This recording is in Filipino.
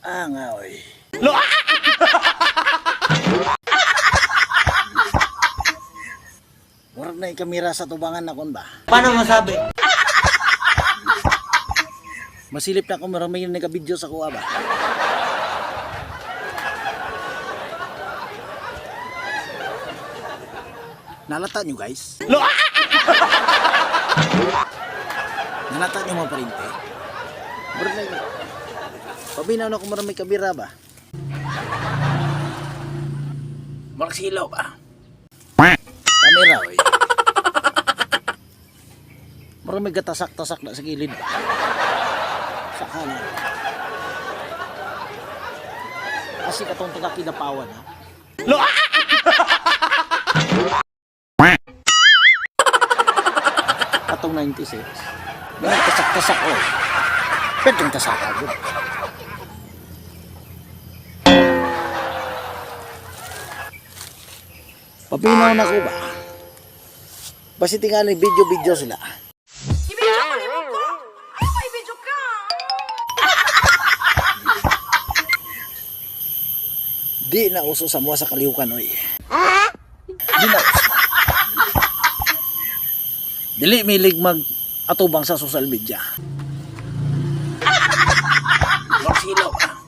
Ah nga oy. Murag na yung kamera sa tubangan na kon ba? Paano masabi? Masilip na ako maraming yung nagka-video sa kuha ba? Nalata nyo guys? Nalata nyo mga parinte? Murag na. Pabinaw na kung maraming kamera ba? Murag silaw ba? Kamera oy. Murag may gatasak-tasak na sa gilid ba? Sa kanan. Kasi katong taga kinapawan ha. Katong 96. May tasak-tasak o. Pwedeng tasak agad. Papinaw na ko ba? Basi tingali video-video sila. I-video ko rin ko. May ka. Di na uso sa mga sa kalihukan oy. Di na uso. Dili milig mag atubang sa social media. Magsilo ka.